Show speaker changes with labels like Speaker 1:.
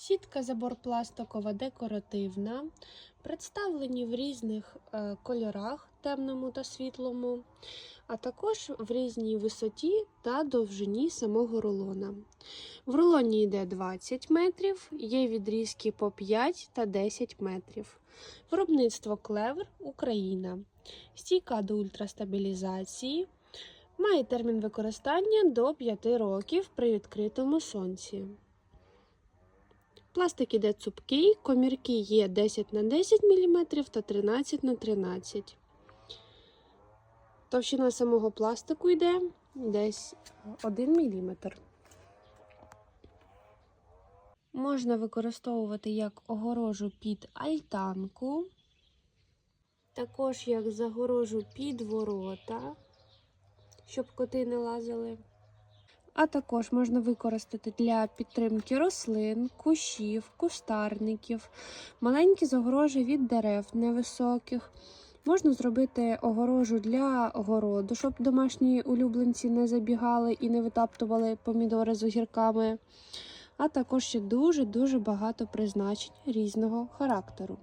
Speaker 1: Сітка забор пластикова декоративна, представлені в різних е, кольорах, темному та світлому, а також в різній висоті та довжині самого рулона. В рулоні йде 20 метрів, є відрізки по 5 та 10 метрів. Виробництво Клевер Україна. Стійка до ультрастабілізації. Має термін використання до 5 років при відкритому сонці. Пластик іде цупкий, комірки є 10 на 10 мм та 13 на 13 Товщина самого пластику йде десь 1 мм. Можна використовувати як огорожу під альтанку, також як загорожу під ворота, щоб коти не лазили. А також можна використати для підтримки рослин, кущів, кустарників, маленькі загорожі від дерев невисоких. Можна зробити огорожу для городу, щоб домашні улюбленці не забігали і не витаптували помідори з огірками. А також ще дуже-дуже багато призначень різного характеру.